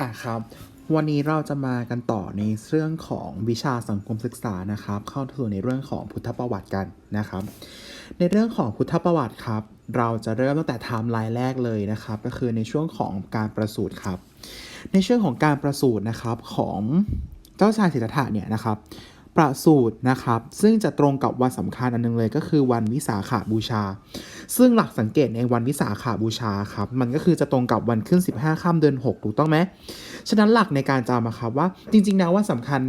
อะครับ วันนี้เราจะมากันต่อในเรื่องของวิชาสังคมศึกษานะครับ เข้าสู่ในเรื่องของพุทธประวัติกันนะครับ ในเรื่องของพุทธประวัติครับ เราจะเริ่มตั้งแต่ไทม์ไลน์แรกเลยนะครับ ก็คือในช่วงของการประสูติครับ ในช่วงของการประสูตินะครับของเจ้าชายสิทธัตถะเนี่ยนะครับ ประสูตินะครับ ซึ่งจะตรงกับวันสำคัญอันหนึงเลยก็คือวันวิสาขาบูชา ซึ่งหลักสังเกตในวันวิสาขาบูชาครับมันก็คือจะตรงกับวันขึ้น 15ค่ำเดือน6ถูกต้องไหมฉะนั้นหลักในการจำอะครับว่าจริงๆแล้วว่าสำคัญ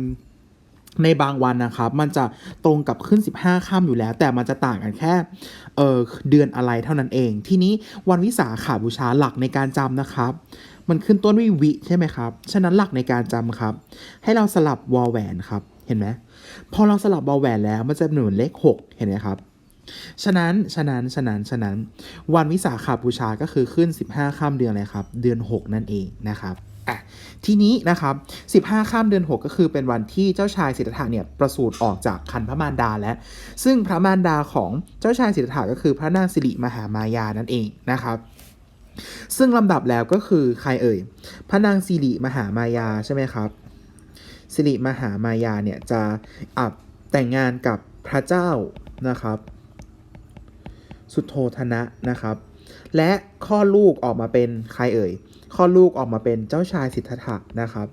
ในบางวันนะครับ มันจะตรงกับขึ้น 15ค่ำอยู่แล้ว แต่มันจะต่างกันแค่เออเดือนอะไรเท่านั้นเอง ทีนี้วันวิสาขาบูชาหลักในการจำนะครับ มันขึ้นต้นด้วยวิใช่ไหมครับ ฉะนั้นหลักในการจำครับ ให้เราสลับวอลแหวนครับ เห็นไหม พอเราสลับวอลแหวนแล้วมันจะเหมือนเลข 6 เห็นไหมครับ ฉะนั้น ฉะนั้น ฉะนั้น ฉะนั้น วันวิสาขาบูชาก็คือขึ้น 15ข้ามเดือนอะไรครับ เดือน 6 นั่นเองนะครับอะทีนี้นะครับ 15 ข้ามเดือน 6 ก็คือเป็นวันที่เจ้าชายสิทธัตถะเนี่ยประสูติออกจากคันพระมารดาแล้ว ซึ่งพระมารดาของเจ้าชายสิทธัตถะก็คือพระนางสิริมหามายานั่นเองนะครับซึ่งลำดับแล้วก็คือใครเอ่ย พระนางสิริมหามายาใช่ไหมครับ สิริมหามายาเนี่ยจะอับแต่งงานกับพระเจ้านะครับ สุโธธนะนะครับ และข้อลูกออกมาเป็นใครเอ่ยข้อลูกออกมาเป็นเจ้าชายสิทธัตถะนะครับ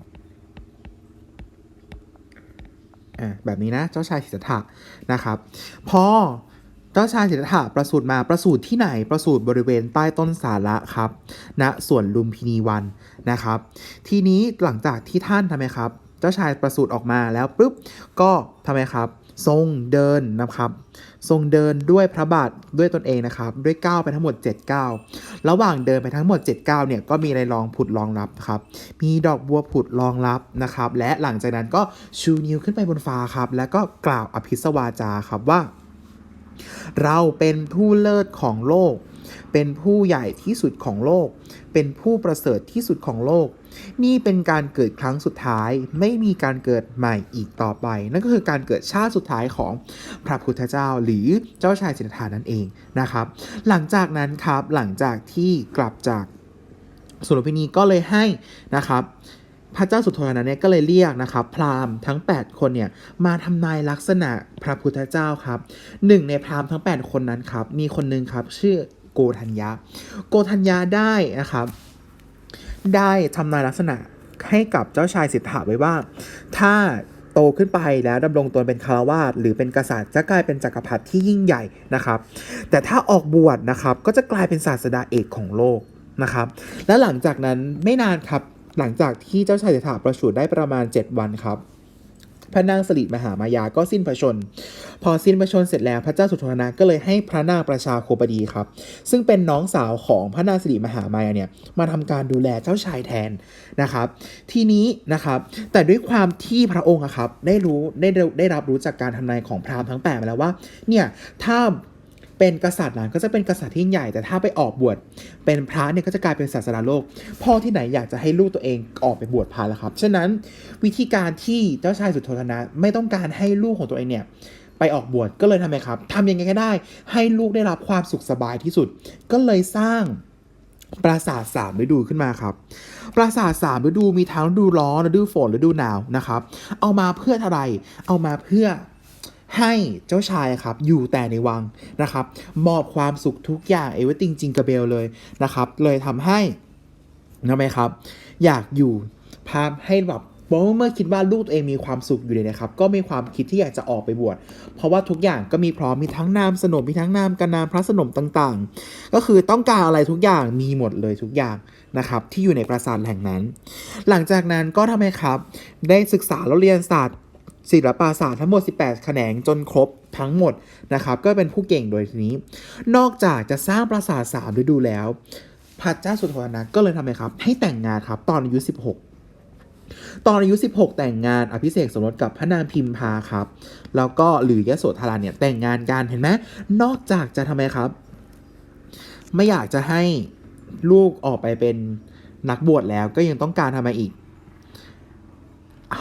อ่าแบบนี้นะเจ้าชายสิทธัตถะนะครับพอเจ้าชายสิทธัตถะประสูติมาประสูติที่ไหนประสูติบริเวณใต้ต้นสาระครับณสวนลุมพินีวันนะครับ ทีนี้หลังจากที่ท่านทำไมครับ เจ้าชายประสูติออกมาแล้วปุ๊บก็ทำไมครับ ทรงเดินนะครับ ทรงเดินด้วยพระบาทด้วยตนเองนะครับ ด้วยก้าวไปทั้งหมด 7 ก้าวระหว่างเดินไปทั้งหมด 7 ก้าวเนี่ยก็มีอะไรรองผุดรองรับครับ มีดอกบัวผุดรองรับนะครับ และหลังจากนั้นก็ชูนิ้วขึ้นไปบนฟ้าครับ แล้วก็กล่าวอภิสวาจาครับว่า เราเป็นผู้เลิศของโลก เป็นผู้ใหญ่ที่สุดของโลก เป็นผู้ประเสริฐที่สุดของโลก นี่เป็นการเกิดครั้งสุดท้ายไม่มีการเกิดใหม่อีกต่อไป นั่นก็คือการเกิดชาติสุดท้ายของพระพุทธเจ้า หรือเจ้าชายสิทธัตถานั่นเองนะครับ หลังจากนั้นครับหลังจากที่กลับจากสุรพินีก็เลยให้นะครับพระเจ้าสุโธทนะเนี่ยก็เลยเรียกนะครับพราหมณ์ทั้ง 8 คนเนี่ยมาทำนายลักษณะพระพุทธเจ้าครับหนึ่งในพราหมณ์ทั้ง 8 คนนั้นครับมีคนหนึ่งครับชื่อโกธัญญาโกธัญญาได้นะครับ ได้ทำนายลักษณะให้กับเจ้าชายสิทธาไว้ว่า ถ้าโตขึ้นไปแล้วดำรงตนเป็นคารวาสหรือเป็นกษัตริย์จะกลายเป็นจักรพรรดิที่ยิ่งใหญ่นะครับ แต่ถ้าออกบวชนะครับก็จะกลายเป็นศาสดาเอกของโลกนะครับ และหลังจากนั้นไม่นานครับหลังจากที่เจ้าชายสิทธาประสูติได้ประมาณ 7 วันครับ พระนางสลิดมหามายาก็สิ้นพระชน พอสิ้นพระชนเสร็จแล้วพระเจ้าสุโธนะก็เลยให้พระนางประชาโคปดีครับ ซึ่งเป็นน้องสาวของพระนางสลิดมหามายาเนี่ยมาทำการดูแลเจ้าชายแทนนะครับ ทีนี้นะครับแต่ด้วยความที่พระองค์ครับได้รู้ได้ได้รับรู้จากการทำนายของพราหมณ์ทั้งแปดมาแล้วว่าเนี่ยถ้า เป็นกษัตริย์นก็จะเป็นกษัตริย์ที่ใหญ่แต่ถ้าไปออกบวชเป็นพระเนี่ยก็จะกลายเป็นศาสนาโลก พ่อที่ไหนอยากจะให้ลูกตัวเองออกไปบวชพระแล้วครับ ฉะนั้นวิธีการที่เจ้าชายสุโธทนะไม่ต้องการให้ลูกของตัวเองเนี่ยไปออกบวชก็เลยทำไมครับทำยังไงก็ได้ ให้ลูกได้รับความสุขสบายที่สุด ก็เลยสร้างปราสาทสามฤดูขึ้นมาครับ ปราสาทสามฤดูมีทั้งฤดูร้อนฤดูฝนฤดูหนาวนะครับ เอามาเพื่ออะไร เอามาเพื่อ ให้เจ้าชายครับอยู่แต่ในวังนะครับมอบความสุขทุกอย่างเอเวอร์ติงจิงกระเบลเลยนะครับเลยทำให้ทำไมครับ อยากอยู่พาให้แบบเพราะเมื่อคิดว่าลูกตัวเองมีความสุขอยู่เลยนะครับ ก็มีความคิดที่อยากจะออกไปบวช เพราะว่าทุกอย่างก็มีพร้อมมีทั้งนามสนมมีทั้งนามกันนามพระสนมต่างๆ ก็คือต้องการอะไรทุกอย่างมีหมดเลยทุกอย่างนะครับที่อยู่ในปราสาทแห่งนั้น หลังจากนั้นก็ทำไมครับ ได้ศึกษาแล้วเรียนศาสตร์ ศิลปศาสตร์ทั้งหมด 18 แขนงจนครบทั้งหมดนะครับก็เป็นผู้เก่งโดยทีนี้ นอกจากจะสร้างปราสาทสามฤดูแล้วพระเจ้าสุโธนะก็เลยทำไมครับ ให้แต่งงานครับตอนอายุ 16 ตอนอายุ 16 แต่งงานอภิเษกสมรสกับพระนางพิมพาครับ แล้วก็หรือยโสธราเนี่ยแต่งงานกันเห็นไหมนอกจากจะทำไมครับ ไม่อยากจะให้ลูกออกไปเป็นนักบวชแล้วก็ยังต้องการทำไมอีก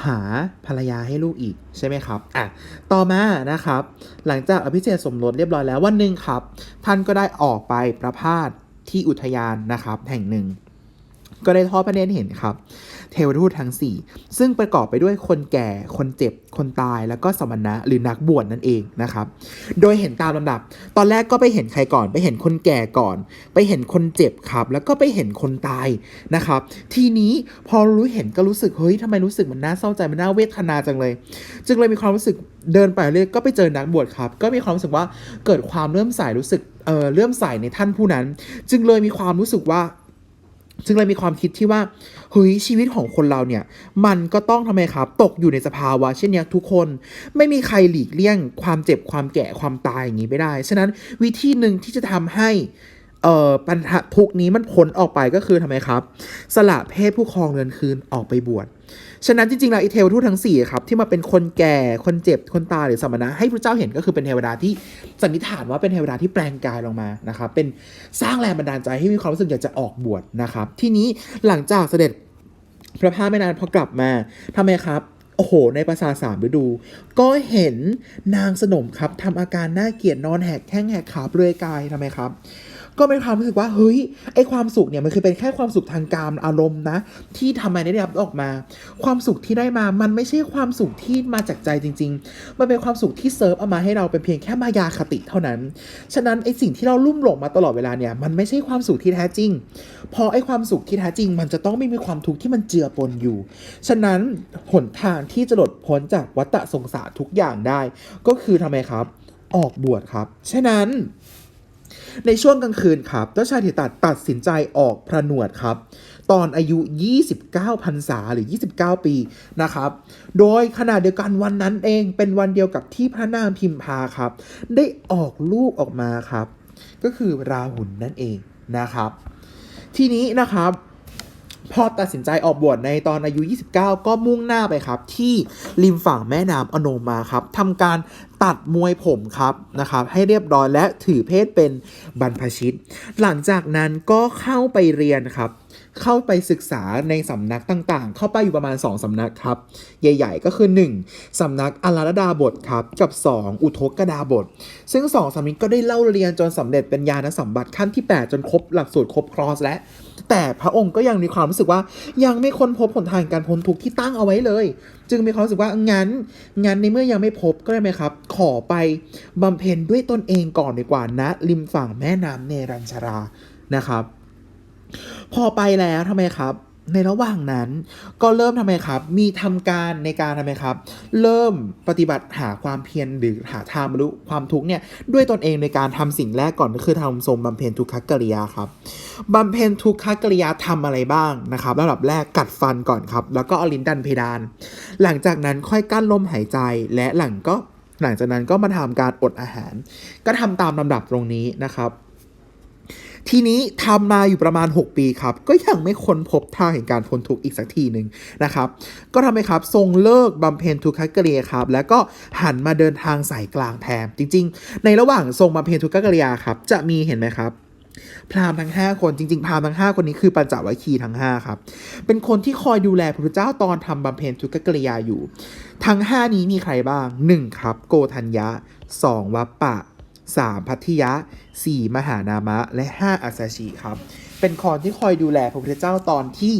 หาภรรยาให้ลูกอีกใช่ไหมครับอะต่อมานะครับ หลังจากอภิเษกสมรสเรียบร้อยแล้ววันหนึ่งครับ ท่านก็ได้ออกไปประพาสที่อุทยานนะครับ แห่งหนึ่ง ก็ได้ทอดพระเนตรเห็นครับ เทวทูตทั้ง 4 ซึ่งประกอบไปด้วยคนแก่ คนเจ็บ คนตาย แล้วก็สมณะหรือนักบวชนั่นเองนะครับ โดยเห็นตามลำดับ ตอนแรกก็ไปเห็นใครก่อน ไปเห็นคนแก่ก่อน ไปเห็นคนเจ็บครับ แล้วก็ไปเห็นคนตายนะครับ ทีนี้พอรู้เห็นก็รู้สึก เฮ้ยทำไมรู้สึกมันน่าเศร้าใจ มันน่าเวทนาจังเลย จึงเลยมีความรู้สึกเดินไปเรื่อยก็ไปเจอนักบวชครับ ก็มีความรู้สึกว่าเกิดความเลื่อมใสรู้สึก เออเลื่อมใสในท่านผู้นั้น จึงเลยมีความรู้สึกว่า ซึ่งเลยมีความคิดที่ว่าเฮ้ยชีวิตของคนเราเนี่ย มันก็ต้องทำไมครับ ตกอยู่ในสภาวะเช่นนี้ทุกคนไม่มีใครหลีกเลี่ยง ความเจ็บความแก่ความตายอย่างนี้ไม่ได้ ฉะนั้นวิธีหนึ่งที่จะทำให้ เอ่อปัญหาทุกนี้มันพ้นออกไปก็คือทำไมครับ สละเพศผู้ครองเรือนคืนออกไปบวชฉะนั้นจริงๆแล้วอีเทวทูตทั้ง4ครับที่มาเป็นคนแก่คนเจ็บคนตายหรือสมณะให้พระเจ้าเห็นก็คือเป็นเทวดาที่สันนิษฐานว่าเป็นเทวดาที่แปลงกายลงมานะครับเป็นสร้างแรงบันดาลใจให้มีความรู้สึกอยากจะออกบวชนะครับที่นี้หลังจากเสด็จพระพาไม่นานพอกลับมาทำไมครับโอ้โห ในภาษาสามฤดู ก็เห็นนางสนมครับทำอาการน่าเกลียดนอนแหกแข้งแหกขาเปลือยกายทำไมครับ ก็เป็นความรู้สึกว่าเฮ้ยไอความสุขเนี่ยมันคือเป็นแค่ความสุขทางการอารมณ์นะ ที่ทำไมได้รับออกมา ความสุขที่ได้มามันไม่ใช่ความสุขที่มาจากใจจริง ๆ มันเป็นความสุขที่เซิร์ฟเอามาให้เราเป็นเพียงแค่มายาคติเท่านั้น ฉะนั้นไอสิ่งที่เราลุ่มหลงมาตลอดเวลาเนี่ยมันไม่ใช่ความสุขที่แท้จริง พอไอความสุขที่แท้จริง มันจะต้องไม่มีความทุกข์ที่มันเจือปนอยู่ ฉะนั้นหนทางที่จะหลุดพ้นจากวัฏสงสารทุกอย่างได้ ก็คือทำไมครับ ออกบวชครับ ฉะนั้น ในช่วงกลางคืนครับเจ้าชายถิตัดตัดสินใจออกพระหนวดครับ ตอนอายุ 29พรรษาหรือ 29 ปีนะครับ โดยขณะเดียวกันวันนั้นเองเป็นวันเดียวกับที่พระนางพิมพาครับ ได้ออกลูกออกมาครับ ก็คือราหุลนนั่นเองนะครับ ทีนี้นะครับ พอตัดสินใจออกบวชในตอนอายุ 29 ก็มุ่งหน้าไปครับ ที่ริมฝั่งแม่น้ำอโนมาครับทำการตัดมวยผมครับนะครับให้เรียบร้อยและถือเพศเป็นบรรพชิต หลังจากนั้นก็เข้าไปเรียนครับ เข้าไปศึกษาในสำนักต่างๆ เข้าไปอยู่ประมาณ 2สำนักครับ ใหญ่ ๆ ก็คือ 1สำนักอาราดาบทครับ กับ 2 อุทกดาบท ซึ่ง 2สำนักก็ได้เล่าเรียนจนสำเร็จเป็นญาณสัมบัติขั้นที่ 8 จนครบหลักสูตรครบครอสและแต่พระองค์ก็ยังมีความรู้สึกว่ายังไม่ค้นพบหนทางการพ้นทุกข์ที่ตั้งเอาไว้เลย จึงมีความรู้สึกว่างั้นงั้นในเมื่อยังไม่พบก็ได้ไหมครับ ขอไปบำเพ็ญด้วยตนเองก่อนดีกว่านะริมฝั่งแม่น้ำเนรัญชรานะครับ พอไปแล้วทำไมครับ ในระหว่างนั้น ก็เริ่มทำไมครับ มีทำการในการทำไมครับ เริ่มปฏิบัติหาความเพียรหรือหาทางบรรลุความทุกข์เนี่ยด้วยตนเองในการทำสิ่งแรกก่อนก็คือทำทรงบำเพ็ญทุกขกิริยาครับบำเพ็ญทุกขกิริยาทำอะไรบ้างนะครับระดับแรกกัดฟันก่อนครับ แล้วก็เอาลิ้นดันเพดาน หลังจากนั้นค่อยกั้นลมหายใจและหลังก็หลังจากนั้นก็มาทำการอดอาหาร ก็ทำตามลำดับตรงนี้นะครับ ทีนี้ทำมาอยู่ประมาณ 6 ปีครับ ก็ยังไม่ค้นพบทางแห่งการพ้นทุกข์อีกสักทีหนึ่งนะครับ ก็ทำให้ครับทรงเลิกบำเพ็ญทุกขกริยาครับ แล้วก็หันมาเดินทางสายกลางแทนจริง ๆ ในระหว่างทรงบำเพ็ญทุกขกริยาครับจะมีเห็นไหมครับพราหมณ์ทั้ง 5 คนจริงๆพราหมณ์ทั้ง 5 คนนี้คือปัญจวัคคีย์ทั้ง 5 ครับ เป็นคนที่คอยดูแลพระพุทธเจ้าตอนทำบำเพ็ญทุกขกริยาอยู่ ทั้ง 5 นี้มีใครบ้าง 1 ครับ โกธัญญะ 2 วัปปะ 3 พัทยะ 4 มหานามะ และ 5อัสสชิครับ เป็นคอนที่คอยดูแลพระพุทธเจ้าตอนที่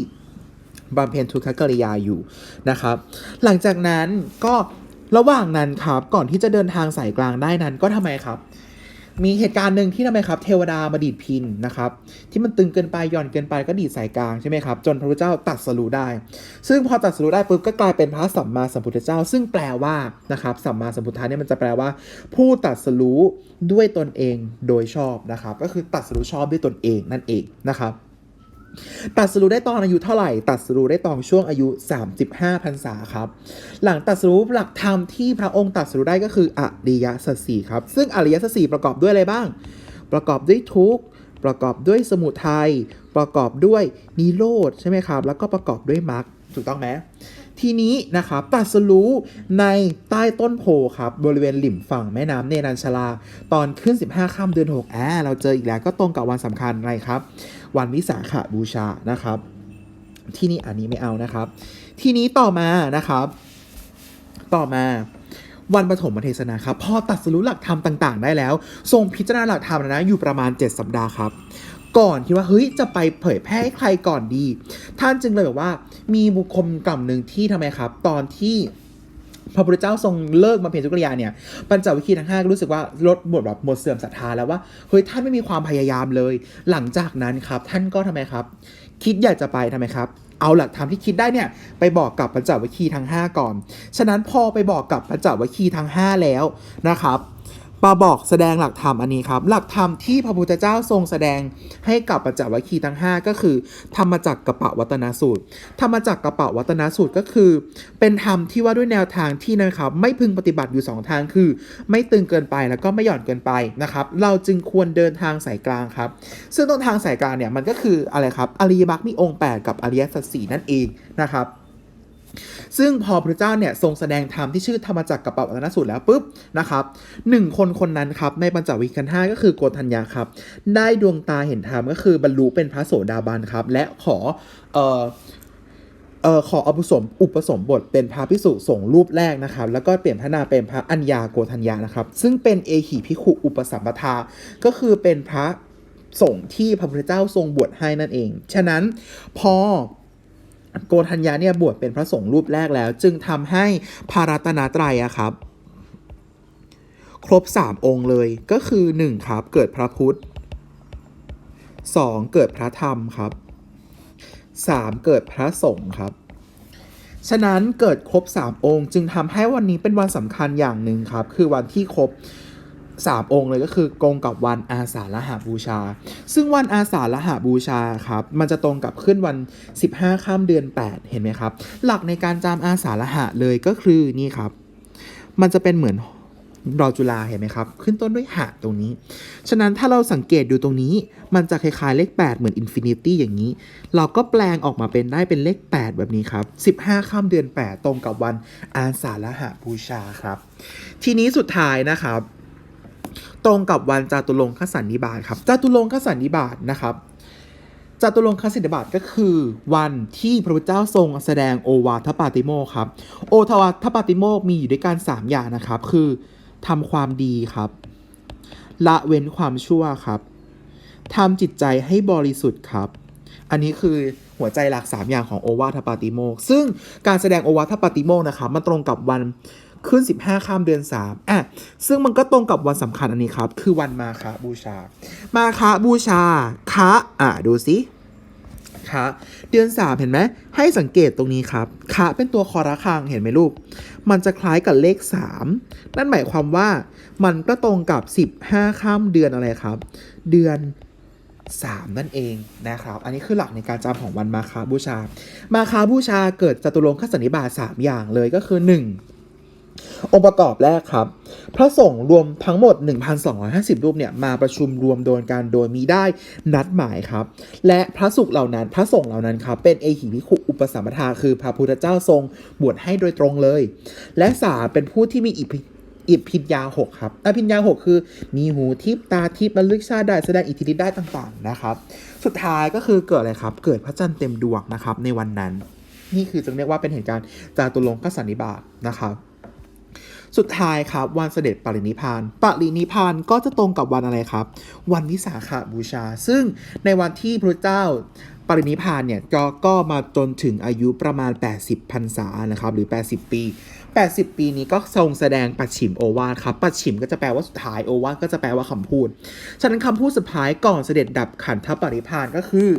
บำเพ็ญทุกขกริยาอยู่นะครับ หลังจากนั้นก็ระหว่างนั้นครับก่อนที่จะเดินทางสายกลางได้นั้นก็ทำไมครับ มีเหตุการณ์หนึ่งที่ทำไมครับ เทวดามาดีดพินนะครับ ที่มันตึงเกินไปหย่อนเกินไปก็ดีดสายกลางใช่ไหมครับ จนพระพุทธเจ้าตัดสรู้ได้ ซึ่งพอตัดสรู้ได้ปุ๊บก็กลายเป็นพระสัมมาสัมพุทธเจ้า ซึ่งแปลว่านะครับสัมมาสัมพุทธะเนี่ยมันจะแปลว่า ผู้ตัดสรู้ด้วยตนเองโดยชอบนะครับ ก็คือตัดสรู้ชอบด้วยตนเองนั่นเองนะครับ ตัดสรู้ได้ตอนอายุเท่าไหร่ ตัดสรู้ได้ตอนช่วงอายุ 35พรรษาครับ หลังตัดสรู้หลักธรรมที่พระองค์ตัดสรู้ได้ก็คืออริยสัจสี่ครับ ซึ่งอริยสัจสี่ประกอบด้วยอะไรบ้าง ประกอบด้วยทุกข์ประกอบด้วยสมุทัยประกอบด้วยนิโรธใช่ไหมครับ แล้วก็ประกอบด้วยมรรคถูกต้องไหม ทีนี้นะครับตัดสรู้ในใต้ต้นโพครับบริเวณหลิมฝั่งแม่น้ำเนรัญชลา ตอนขึ้น 15ค่ำเดือน6อ่าเราเจออีกแล้วก็ตรงกับวันสำคัญอะไรครับ วันวิสาขบูชานะครับ ที่นี่อันนี้ไม่เอานะครับ ทีนี้ต่อมานะครับ ต่อมาวันปฐมเทศนาครับพอตัดสรุปหลักธรรมต่าง ๆ ได้แล้ว ทรงพิจารณาหลักธรรมนะอยู่ประมาณ 7 สัปดาห์ครับ ก่อนคิดว่าเฮ้ยจะไปเผยแพร่ให้ใครก่อนดี ท่านจึงเลยแบบว่า มีบุคคลกลุ่มหนึ่งที่ทำไมครับ ตอนที่พระพุทธเจ้าทรงเลิกมาเพ็ญทุกริยาเนี่ย ปัญจวิคีทั้งห้ารู้สึกว่าลดหมดแบบหมดเสื่อมศรัทธาแล้วว่า เฮ้ยท่านไม่มีความพยายามเลย หลังจากนั้นครับ ท่านก็ทำไมครับ คิดอยากจะไปทำไมครับ เอาหลักธรรมที่คิดได้เนี่ย ไปบอกกับปัญจวัคคีย์ทั้ง 5 ก่อน ฉะนั้นพอไปบอกกับปัญจวัคคีย์ทั้ง 5 แล้วนะครับ มาบอกแสดงหลักธรรมอันนี้ครับ หลักธรรมที่พระพุทธเจ้าทรงแสดงให้กับปัญจวัคคีย์ทั้ง 5 ก็คือธรรมจักรกะปะวัตนสูตร ธรรมจักรกะปะวัตนสูตรก็คือ เป็นธรรมที่ว่าด้วยแนวทางที่นะครับ ไม่พึงปฏิบัติอยู่ 2 ทางคือ ไม่ตึงเกินไปแล้วก็ไม่หย่อนเกินไปนะครับ เราจึงควรเดินทางสายกลางครับ ซึ่งตรงทางสายกลางเนี่ยมันก็คืออะไรครับอริยมรรคมีองค์ 8 กับอริยสัจสี่นั่นเองนะครับ ซึ่งพอพระเจ้าเนี่ยทรงแสดงธรรมที่ชื่อธรรมจักรกับปวัตนสูตรแล้วปุ๊บนะครับหนึ่งคนคนนั้นครับในปัญจวิคันห้าก็คือโกฏัญญาครับ ได้ดวงตาเห็นธรรมก็คือบรรลุเป็นพระโสดาบันครับ และขอเอ่อเอ่อขออุปสมอุปสมบทเป็นพระพิสุสงฆ์รูปแรกนะครับ แล้วก็เปลี่ยนพระนามเป็นพระอัญญาโกธัญญานะครับ ซึ่งเป็นเอหิพิขุอุปสัมปทา ก็คือเป็นพระสงฆ์ที่พระพุทธเจ้าทรงบวชให้นั่นเอง ฉะนั้นพอ โกธัญญาเนี่ยบวชเป็นพระสงฆ์รูปแรกแล้ว จึงทำให้พารัตนาตรัยอะครับ ครบ 3 องค์เลยก็คือ 1 ครับ เกิดพระพุทธ 2 เกิดพระธรรมครับ 3 เกิดพระสงฆ์ครับ ฉะนั้นเกิดครบ 3 องค์ จึงทำให้วันนี้เป็นวันสำคัญอย่างหนึ่งครับ คือวันที่ครบ 3 องค์เลยก็คือกงกับวันอาสาฬหาบูชา ซึ่งวันอาสาฬหาบูชาครับมันจะตรงกับขึ้นวัน 15ข้ามเดือน 8 เห็นไหมครับ หลักในการจำอาสาฬหะเลยก็คือนี่ครับ มันจะเป็นเหมือนรอจุฬาเห็นไหมครับ ขึ้นต้นด้วยหะตรงนี้ ฉะนั้นถ้าเราสังเกตดูตรงนี้ มันจะคล้ายๆเลข 8 เหมือนอินฟินิตี้อย่างนี้ เราก็แปลงออกมาเป็นได้เป็นเลข 8 แบบนี้ครับ 15ข้ามเดือน 8 ตรงกับวันอาสาฬหบูชาครับ ทีนี้สุดท้ายนะครับ ตรงกับวันจาตุรงคสันนิบาตครับจาตุรงคสันนิบาตนะครับจตุรงคสันนิบาตก็คือวันที่พระพุทธเจ้าทรงแสดงโอวาทปาติโมกครับ โอทวาทปาติโมกมีอยู่ด้วยกัน 3 อย่างนะครับ คือทำความดีครับ ละเว้นความชั่วครับทำจิตใจให้บริสุทธิ์ครับ อันนี้คือหัวใจหลัก 3 อย่างของโอวาทปาติโมก ซึ่งการแสดงโอวาทปาติโมกนะครับมันตรงกับวัน ขึ้น 15 ข้ามเดือน 3อะซึ่งมันก็ตรงกับวันสำคัญอันนี้ครับ คือวันมาคาบูชา มาคาบูชาคะอะดูสิคะเดือน 3 เห็นไหมให้สังเกตตรงนี้ครับคะเป็นตัวคอระคังเห็นไหมลูก มันจะคล้ายกับเลข 3 นั่นหมายความว่ามันก็ตรงกับ 15 ข้ามเดือนอะไรครับ เดือน 3 นั่นเองนะครับ อันนี้คือหลักในการจำของวันมาคาบูชา มาคาบูชาเกิดจตุรงคสันนิบาต3อย่างเลยก็คือ 1 องค์ประกอบแรกครับ พระสงฆ์รวมทั้งหมด 1,250 รูปเนี่ยมาประชุมรวมโดยการโดยมีได้นัดหมายครับ และพระสุขเหล่านั้นพระสงฆ์เหล่านั้นครับเป็นเอหิภิกขุอุปสัมปทาคือพระพุทธเจ้าทรงบวชให้โดยตรงเลย และสาเป็นผู้ที่มีอิทธิอิพิญญาหกครับอภิญญาหกคือ มีหูทิพตาทิพบระลึกชาติได้แสดงอิทธิฤทธิ์ได้ต่างๆนะครับ สุดท้ายก็คือเกิดอะไรครับ เกิดพระจันทร์เต็มดวงนะครับในวันนั้น นี่คือจึงเรียกว่าเป็นเหตุการณ์จาตุรงคสันนิบาตนะครับ สุดท้ายครับวันเสด็จปรินิพานปรินิพานก็จะตรงกับวันอะไรครับ วันวิสาขบูชา ซึ่งในวันที่พระเจ้าปรินิพานเนี่ยก็ก็มาจนถึงอายุประมาณ 80พรรษานะครับหรือ 80 ปี 80 ปีนี้ก็ทรงแสดงปัจฉิมโอวาทครับปัจฉิมก็จะแปลว่าสุดท้ายโอวาทก็จะแปลว่าคำพูด ฉะนั้นคำพูดสุดท้ายก่อนเสด็จดับขันธปรินิพานก็คือ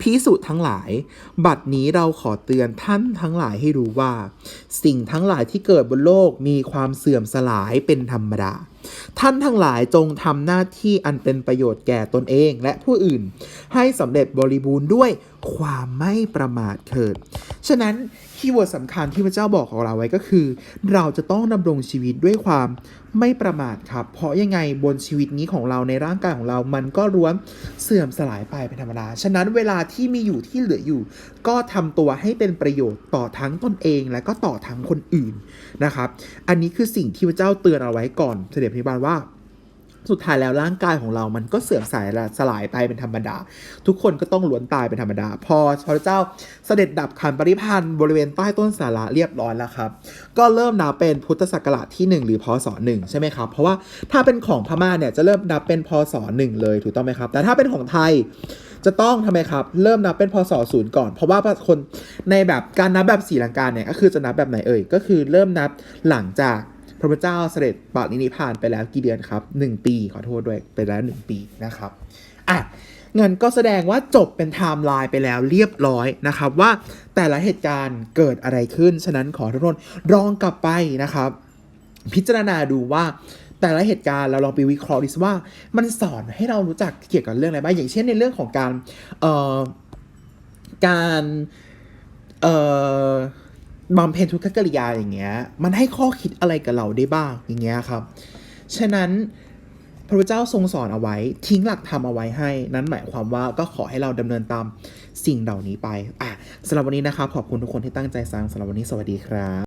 พิสุทั้งหลาย บัดนี้เราขอเตือนท่านทั้งหลายให้รู้ว่า สิ่งทั้งหลายที่เกิดบนโลกมีความเสื่อมสลายเป็นธรรมดา ท่านทั้งหลายจงทำหน้าที่อันเป็นประโยชน์แก่ตนเองและผู้อื่น ให้สำเร็จบริบูรณ์ด้วยความไม่ประมาทเถิด ฉะนั้น คีย์เวิร์ดสำคัญที่พระเจ้าบอกของเราไว้ก็คือ เราจะต้องดำรงชีวิตด้วยความไม่ประมาทครับ เพราะยังไงบนชีวิตนี้ของเราในร่างกายของเรา มันก็ล้วนเสื่อมสลายไปเป็นธรรมดา ฉะนั้นเวลาที่มีอยู่ที่เหลืออยู่ ก็ทำตัวให้เป็นประโยชน์ต่อทั้งตนเองและก็ต่อทั้งคนอื่นนะครับ อันนี้คือสิ่งที่พระเจ้าเตือนเอาไว้ก่อนเสด็จพระบาลว่า สุดท้ายแล้วร่างกายของเรามันก็เสื่อมสายละสลายไปเป็นธรรมดา ทุกคนก็ต้องล้วนตายเป็นธรรมดา พอพระเจ้าเสด็จดับขันปริพันธ์บริเวณใต้ต้นสาระเรียบร้อยแล้วครับ ก็เริ่มนับเป็นพุทธศักราชที่ 1 หรือพศ1ใช่ไหมครับ เพราะว่าถ้าเป็นของพม่าเนี่ยจะเริ่มนับเป็นพศ1เลยถูกต้องไหมครับ แต่ถ้าเป็นของไทยจะต้องทำไมครับ เริ่มนับเป็นพศศูนย์ก่อน เพราะว่าคนในแบบการนับแบบสีลังกาเนี่ยก็คือจะนับแบบไหนเอ่ยก็คือเริ่มนับหลังจาก พระพุทธเจ้าเสด็จปรินิพานไปแล้วกี่เดือนครับ 1 ปีขอโทษด้วยไปแล้ว 1 ปีนะครับอะงั้นก็แสดงว่าจบเป็นไทม์ไลน์ไปแล้วเรียบร้อยนะครับ ว่าแต่ละเหตุการณ์เกิดอะไรขึ้น ฉะนั้นขอทุกคนลองกลับไปนะครับ พิจารณาดูว่าแต่ละเหตุการณ์เราลองไปวิเคราะห์ดิว่า มันสอนให้เรารู้จักเกี่ยวกับเรื่องอะไรบ้างอย่างเช่นในเรื่องของการเอ่อการเอ่อ บำเพ็ญทุกขกิริยาอย่างเงี้ย มันให้ข้อคิดอะไรกับเราได้บ้างอย่างเงี้ยครับ ฉะนั้นพระเจ้าทรงสอนเอาไว้ ทิ้งหลักธรรมเอาไว้ให้ นั้นหมายความว่าก็ขอให้เราดำเนินตามสิ่งเหล่านี้ไปอะสำหรับวันนี้นะครับขอบคุณทุกคนที่ตั้งใจฟังสำหรับวันนี้สวัสดีครับ